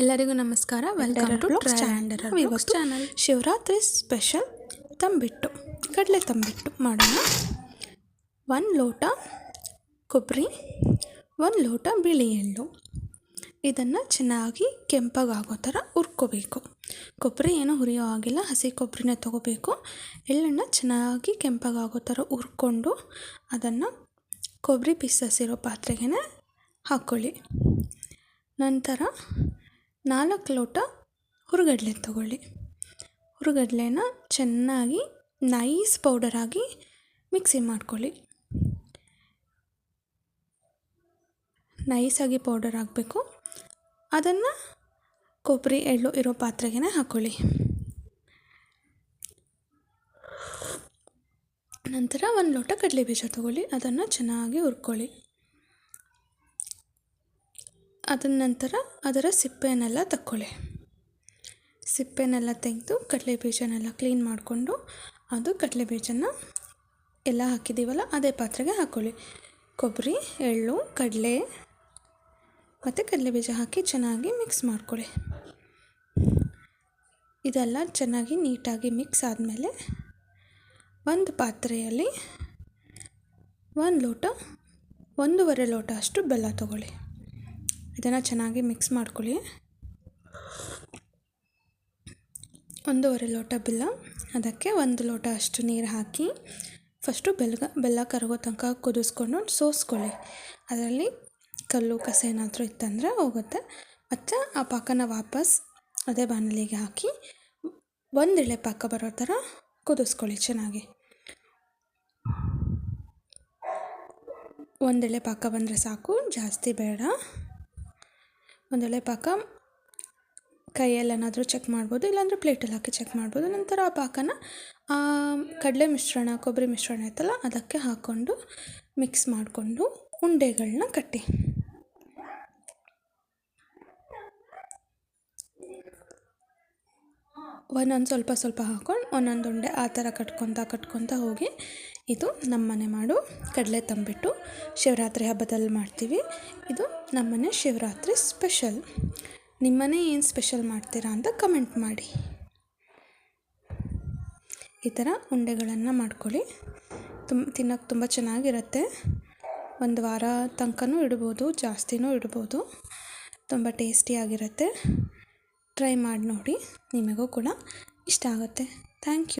ಎಲ್ಲರಿಗೂ ನಮಸ್ಕಾರ. Welcome to channel Shivaratri special ತಂಬಿಟ್ಟು ಕಡಲೆ ತಂಬಿಟ್ಟು ಮಾಡೋಣ. ಒಂದು ಲೋಟ ಕೊಬ್ಬರಿ ಒಂದು ಲೋಟ ಬಿಳಿ ಎಳ್ಳು. ಇದನ್ನು ಚೆನ್ನಾಗಿ ಕೆಂಪಗಾಗೋ ಥರ ಹುರ್ಕೋಬೇಕು. ಕೊಬ್ಬರಿ ಏನೂ ಹುರಿಯೋ ಆಗಿಲ್ಲ ಹಸಿ ಕೊಬ್ಬರಿನ ತೊಗೋಬೇಕು. ಎಳ್ಳನ್ನು ಚೆನ್ನಾಗಿ ಕೆಂಪಗಾಗೋ ಥರ ಹುರ್ಕೊಂಡು ಅದನ್ನು ಕೊಬ್ಬರಿ ಬಿಸಿಸಿರೋ ಪಾತ್ರೆಗೆ ಹಾಕ್ಕೊಳ್ಳಿ ನಂತರ ನಾಲ್ಕು ಲೋಟ ಹುರುಗಡಲೆ ತಗೊಳ್ಳಿ. ಹುರುಗಡಲೆನ ಚೆನ್ನಾಗಿ ನೈಸ್ ಪೌಡರಾಗಿ ಮಿಕ್ಸಿ ಮಾಡ್ಕೊಳ್ಳಿ. ನೈಸಾಗಿ ಪೌಡರ್ ಆಗಬೇಕು. ಅದನ್ನು ಕೊಬ್ಬರಿ, ಎಳ್ಳು ಇರೋ ಪಾತ್ರೆಗೆ ಹಾಕ್ಕೊಳ್ಳಿ ನಂತರ ಒಂದು ಲೋಟ ಕಡಲೆ ಬೀಜ ತೊಗೊಳ್ಳಿ. ಅದನ್ನು ಚೆನ್ನಾಗಿ ಹುರ್ಕೊಳ್ಳಿ. ಅದರ ನಂತರ ಅದರ ಸಿಪ್ಪೆನೆಲ್ಲ ತಕ್ಕೊಳ್ಳಿ. ಸಿಪ್ಪೆನೆಲ್ಲ ತೆಗೆದು ಕಡಲೆ ಬೀಜನೆಲ್ಲ ಕ್ಲೀನ್ ಮಾಡಿಕೊಂಡು ಅದು ಕಡಲೆ ಬೀಜನ ಎಲ್ಲ ಹಾಕಿದ್ದೀವಲ್ಲ ಅದೇ ಪಾತ್ರೆಗೆ ಹಾಕ್ಕೊಳ್ಳಿ ಕೊಬ್ಬರಿ, ಎಳ್ಳು, ಕಡಲೆ ಮತ್ತು ಕಡಲೆ ಬೀಜ ಹಾಕಿ ಚೆನ್ನಾಗಿ ಮಿಕ್ಸ್ ಮಾಡ್ಕೊಳ್ಳಿ. ಇದೆಲ್ಲ ಚೆನ್ನಾಗಿ ನೀಟಾಗಿ ಮಿಕ್ಸ್ ಆದಮೇಲೆ ಒಂದು ಪಾತ್ರೆಯಲ್ಲಿ ಒಂದು ಲೋಟ, ಒಂದೂವರೆ ಲೋಟ ಅಷ್ಟು ಬೆಲ್ಲ ತೊಗೊಳ್ಳಿ. ಇದನ್ನು ಚೆನ್ನಾಗಿ ಮಿಕ್ಸ್ ಮಾಡ್ಕೊಳ್ಳಿ. ಒಂದೂವರೆ ಲೋಟ ಬೆಲ್ಲ. ಅದಕ್ಕೆ ಒಂದು ಲೋಟ ಅಷ್ಟು ನೀರು ಹಾಕಿ ಫಸ್ಟು ಬೆಲ್ಲ ಬೆಲ್ಲ ಕರಗೋ ತನಕ ಕುದಿಸ್ಕೊಂಡು ಸೋಸ್ಕೊಳ್ಳಿ. ಅದರಲ್ಲಿ ಕಲ್ಲು, ಕಸ ಏನಾದರೂ ಇತ್ತಂದರೆ ಹೋಗುತ್ತೆ. ಮತ್ತು ಆ ಪಾಕನ ವಾಪಸ್ ಅದೇ ಬಾಣಲಿಗೆ ಹಾಕಿ ಒಂದು ಎಳೆ ಪಾಕ ಬರೋ ಥರ ಕುದಿಸ್ಕೊಳ್ಳಿ ಚೆನ್ನಾಗಿ. ಒಂದೆಳೆ ಪಾಕ ಬಂದರೆ ಸಾಕು, ಜಾಸ್ತಿ ಬೇಡ. ಒಂದೆಳೆ ಪಾಕ. ಕೈಯಲ್ಲಿ ಏನಾದರೂ ಚೆಕ್ ಮಾಡ್ಬೋದು, ಇಲ್ಲಾಂದರೆ ಪ್ಲೇಟಲ್ಲಿ ಹಾಕಿ ಚೆಕ್ ಮಾಡ್ಬೋದು. ನಂತರ ಆ ಪಾಕನ ಕಡಲೆ ಮಿಶ್ರಣ, ಕೊಬ್ಬರಿ ಮಿಶ್ರಣ ಇತ್ತಲ್ಲ, ಅದಕ್ಕೆ ಹಾಕ್ಕೊಂಡು ಮಿಕ್ಸ್ ಮಾಡಿಕೊಂಡು ಉಂಡೆಗಳನ್ನ ಕಟ್ಟಿ. ಒಂದೊಂದು ಸ್ವಲ್ಪ ಸ್ವಲ್ಪ ಹಾಕ್ಕೊಂಡು ಒಂದೊಂದು ಉಂಡೆ ಆ ಥರ ಕಟ್ಕೊತ ಕಟ್ಕೊತ ಹೋಗಿ ಇದು ನಮ್ಮನೆ ಮಾಡು ಕಡಲೆ ತಂಬಿಟ್ಟು ಶಿವರಾತ್ರಿ ಹಬ್ಬದಲ್ಲಿ ಮಾಡ್ತೀವಿ. ಇದು ನಮ್ಮನೆ ಶಿವರಾತ್ರಿ ಸ್ಪೆಷಲ್. ನಿಮ್ಮನೆ ಏನು ಸ್ಪೆಷಲ್ ಮಾಡ್ತೀರಾ ಅಂತ ಕಮೆಂಟ್ ಮಾಡಿ. ಈ ಥರ ಉಂಡೆಗಳನ್ನು ಮಾಡ್ಕೊಳ್ಳಿ. ತುಂಬ ತಿನ್ನೋಕ್ಕೆ ತುಂಬ ಚೆನ್ನಾಗಿರುತ್ತೆ. ಒಂದು ವಾರ ತನಕನೂ ಇಡ್ಬೋದು, ಜಾಸ್ತಿನೂ ಇಡ್ಬೋದು. ತುಂಬ ಟೇಸ್ಟಿಯಾಗಿರುತ್ತೆ ಟ್ರೈ ಮಾಡಿ ನೋಡಿ ನಿಮಗೂ ಕೂಡ ಇಷ್ಟ ಆಗುತ್ತೆ. Thank you